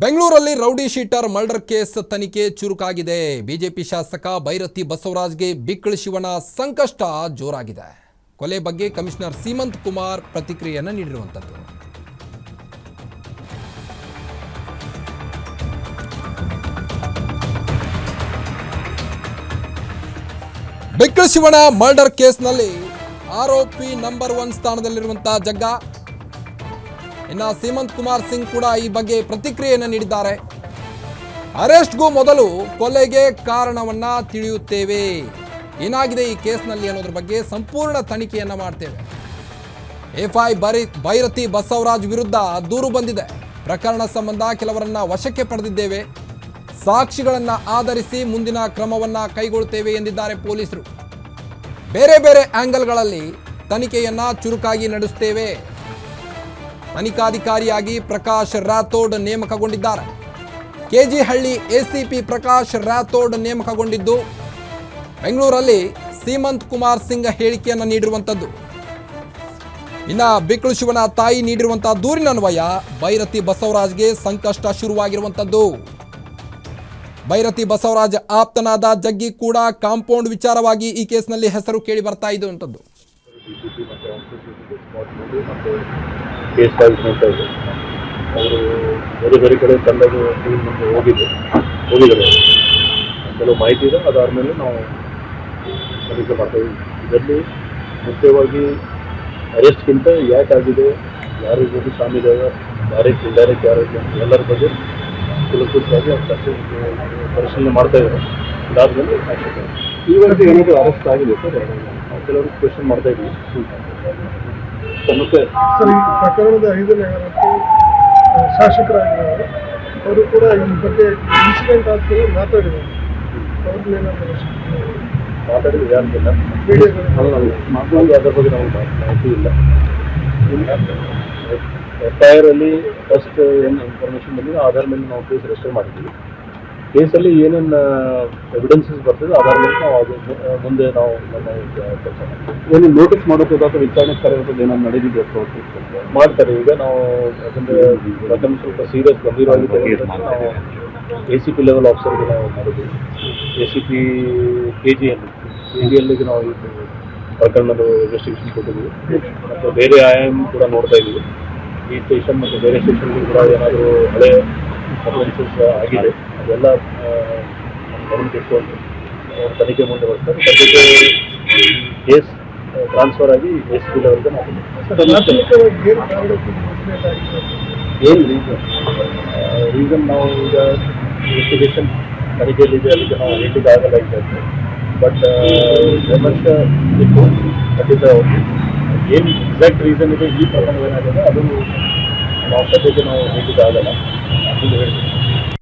ಬೆಂಗಳೂರಲ್ಲಿ rowdy sheeter murder case ತನಿಖೆ ಚುರುಕಾಗಿದೆ. BJP ಶಾಸಕ ಭೈರತಿ ಬಸವರಾಜ್ಗೆ ಬಿಕ್ಕಳ ಶಿವನ ಸಂಕಷ್ಟ ಜೋರಾಗಿದೆ. ಕೊಲೆ ಬಗ್ಗೆ ಕಮಿಷನರ್ ಸೀಮಂತ್ ಕುಮಾರ್ ಪ್ರತಿಕ್ರಿಯೆಯನ್ನು ನೀಡಿರುವಂಥದ್ದು ಬಿಕ್ಕಳ ಶಿವನ ಮರ್ಡರ್ ಕೇಸ್ನಲ್ಲಿ ಆರೋಪಿ ನಂಬರ್ ಒನ್ ಸ್ಥಾನದಲ್ಲಿರುವಂತಹ ಜಗ್ಗ. ಇನ್ನ ಸೀಮಂತ್ ಕುಮಾರ್ ಸಿಂಗ್ ಕೂಡ ಈ ಬಗ್ಗೆ ಪ್ರತಿಕ್ರಿಯೆಯನ್ನು ನೀಡಿದ್ದಾರೆ. ಅರೆಸ್ಟ್ಗೂ ಮೊದಲು ಕೊಲೆಗೆ ಕಾರಣವನ್ನ ತಿಳಿಯುತ್ತೇವೆ. ಏನಾಗಿದೆ ಈ ಕೇಸ್ನಲ್ಲಿ ಅನ್ನೋದ್ರ ಬಗ್ಗೆ ಸಂಪೂರ್ಣ ತನಿಖೆಯನ್ನ ಮಾಡ್ತೇವೆ. ಎಫ್ಐ ಬರಿ ಭೈರತಿ ಬಸವರಾಜ್ ವಿರುದ್ಧ ದೂರು ಬಂದಿದೆ. ಪ್ರಕರಣ ಸಂಬಂಧ ಕೆಲವರನ್ನ ವಶಕ್ಕೆ ಪಡೆದಿದ್ದೇವೆ. ಸಾಕ್ಷಿಗಳನ್ನು ಆಧರಿಸಿ ಮುಂದಿನ ಕ್ರಮವನ್ನ ಕೈಗೊಳ್ಳುತ್ತೇವೆ ಎಂದಿದ್ದಾರೆ ಪೊಲೀಸರು. ಬೇರೆ ಬೇರೆ ಆಂಗಲ್ಗಳಲ್ಲಿ ತನಿಖೆಯನ್ನ ಚುರುಕಾಗಿ ನಡೆಸುತ್ತೇವೆ ತನಿಖಾಧಿಕಾರಿಯಾಗಿ ಪ್ರಕಾಶ್ ರಾಥೋಡ್ ನೇಮಕಗೊಂಡಿದ್ದಾರೆ. ಕೆಜಿಹಳ್ಳಿ ಎಸಿಪಿ ಪ್ರಕಾಶ್ ರಾಥೋಡ್ ನೇಮಕಗೊಂಡಿದ್ದು, ಬೆಂಗಳೂರಲ್ಲಿ ಸೀಮಂತ್ ಕುಮಾರ್ ಸಿಂಗ್ ಹೇಳಿಕೆಯನ್ನು ನೀಡಿರುವಂಥದ್ದು ಇನ್ನ ಬಿಕ್ಕಳು ಶಿವನ ತಾಯಿ ನೀಡಿರುವಂತಹ ದೂರಿನ ಅನ್ವಯ ಭೈರತಿ ಬಸವರಾಜ್ಗೆ ಸಂಕಷ್ಟ ಶುರುವಾಗಿರುವಂಥದ್ದು ಭೈರತಿ ಬಸವರಾಜ್ ಆಪ್ತನಾದ ಜಗ್ಗಿ ಕೂಡ ಕಾಂಪೌಂಡ್ ವಿಚಾರವಾಗಿ ಈ ಕೇಸ್ನಲ್ಲಿ ಹೆಸರು ಕೇಳಿ ಬರ್ತಾ ಇದ್ದಂಥದ್ದು ಕೇಸ್ ಮಾಡ್ತಾ ಇದ್ದಾರೆ ಅವರು ಬೇರೆ ಬೇರೆ ಕಡೆ ತಂಡದ ಟೀಮ್ ಮುಂದೆ ಹೋಗಿದ್ದೆ ಹೋಗಿದ್ದಾರೆ. ಕೆಲವು ಮಾಹಿತಿ ಇದೆ. ಅದಾದಮೇಲೆ ನಾವು ತನಿಖೆ ಮಾಡ್ತಾ ಇದ್ದೀವಿ. ಇದರಲ್ಲಿ ಮುಖ್ಯವಾಗಿ ಅರೆಸ್ಟ್ಗಿಂತ ಯಾಕೆ ಆಗಿದೆ? ಯಾರ ಜೊತೆ ಸಾಮಿದಾಗ ಡೈರೆಕ್ಟ್ ಇಂಡೈರೆಕ್ಟ್ ಯಾರು ಎಲ್ಲರ ಬಗ್ಗೆ ಕುಲಕೃತಿಯಾಗಿ ಚರ್ಚೆ ಪರಿಶೀಲನೆ ಮಾಡ್ತಾ ಇದ್ದಾರೆ. ಮೇಲೆ action. ಈವರೆಗೂ ಏನಾದರೂ ಅರೆಸ್ಟ್ ಆಗಿದೆ ಸರ್? ಕೆಲವರು ಕ್ವೆಶನ್ ಮಾಡ್ತಾ ಮತ್ತೆ ಸರ್ ಈ ಪ್ರಕರಣದ ಐದನೇ ಆ, ಶಾಸಕರಾಗಿದ್ದಾರೆ ಅವರು ಕೂಡ ಈ ಬಗ್ಗೆ ಇನ್ಸಿಡೆಂಟ್ ಆದ್ಮೇಲೆ ಮಾತಾಡಿದ್ದಾರೆ. ಮಾತಾಡಿದ್ರೆ ಯಾರಿಗಿಲ್ಲ ಮಾತಾಡಿ ಅದರ ಬಗ್ಗೆ ನಾವು ಮಾಹಿತಿ ಇಲ್ಲ. ಎಫ್ ಐ ಫಸ್ಟ್ ಏನು ಇನ್ಫಾರ್ಮೇಷನ್ ಬಂದಿದೆ ಆಧಾರ ಮೇಲೆ ನಾವು ಕೇಸ್ ರಿಜಿಸ್ಟರ್ ಮಾಡಿದ್ದೀವಿ. ಕೇಸಲ್ಲಿ ಏನೇನು ಎವಿಡೆನ್ಸಸ್ ಬರ್ತದೆ ಅದರ ಮೇಲೆ ನಾವು ಅದು ಮುಂದೆ ನಾವು ನಮ್ಮ ಕೆಲಸ ಏನು ನೋಟಿಸ್ ಮಾಡೋದು ಅಥವಾ ವಿಚಾರಣೆ ಕರೆಯೋದು ಏನಾದ್ರು ನಡೆದಿದೆ ಮಾಡ್ತಾರೆ. ಈಗ ನಾವು ಯಾಕಂದ್ರೆ ಪ್ರಕರಣ ಸ್ವಲ್ಪ ಸೀರಿಯಸ್ ಗಂಭೀರವಾಗಿ ನಾವು ಎ ಸಿ ಪಿ ಲೆವೆಲ್ ಆಫೀಸರ್ಗೆ ನಾವು ಮಾಡಿದ್ವಿ A C P K G L K G ಎಲ್ಗೆ ನಾವು ಇದು ಪ್ರಕರಣದ ಇನ್ವೆಸ್ಟಿಗೇಷನ್ ಕೊಟ್ಟಿದ್ದೀವಿ. ಮತ್ತು ಬೇರೆ ಆಯಾಮ ಕೂಡ ನೋಡ್ತಾ ಇದ್ದೀವಿ ಈ ಸ್ಟೇಷನ್ ಮತ್ತು ಬೇರೆ ಸ್ಟೇಷನ್ ಕೂಡ ಏನಾದರೂ ಹಳೆ ಅಫೆನ್ಸಸ್ ಆಗಿದೆ. ಅದೆಲ್ಲ ಇಟ್ಕೊಂಡು ಅವರು ತನಿಖೆ ಮುಂದೆ ಬರ್ತಾರೆ. ಸದ್ಯಕ್ಕೆ ಕೇಸ್ ಟ್ರಾನ್ಸ್ಫರ್ ಆಗಿ ಎಸ್ ಪಿ ಲೆವೆಲ್ಗೆ ಪ್ರಾಥಮಿಕವಾಗಿ ಏನು ರೀಸನ್ ರೀಸನ್ ನಾವು ಈಗ ಇನ್ವೆಸ್ಟಿಗೇಷನ್ ತನಿಖೆಯಲ್ಲಿದೆ ಅದಕ್ಕೆ ನಾವು ಆಗಲ್ಲ ಈಗ ಬಟ್ ವಿಮರ್ಶ ಇತ್ತು ಖಂಡಿತ ಏನು ಎಕ್ಸಾಕ್ಟ್ ರೀಸನ್ ಇದೆ ಈ ಪ್ರಕರಣ ಏನಾಗಿದೆ ಅದು ನಾವು ಸದ್ಯಕ್ಕೆ ನಾವು ಹೇಳಲಿಕ್ಕೆ ಆಗಲ್ಲ ಅದು ಹೇಳ್ತೀನಿ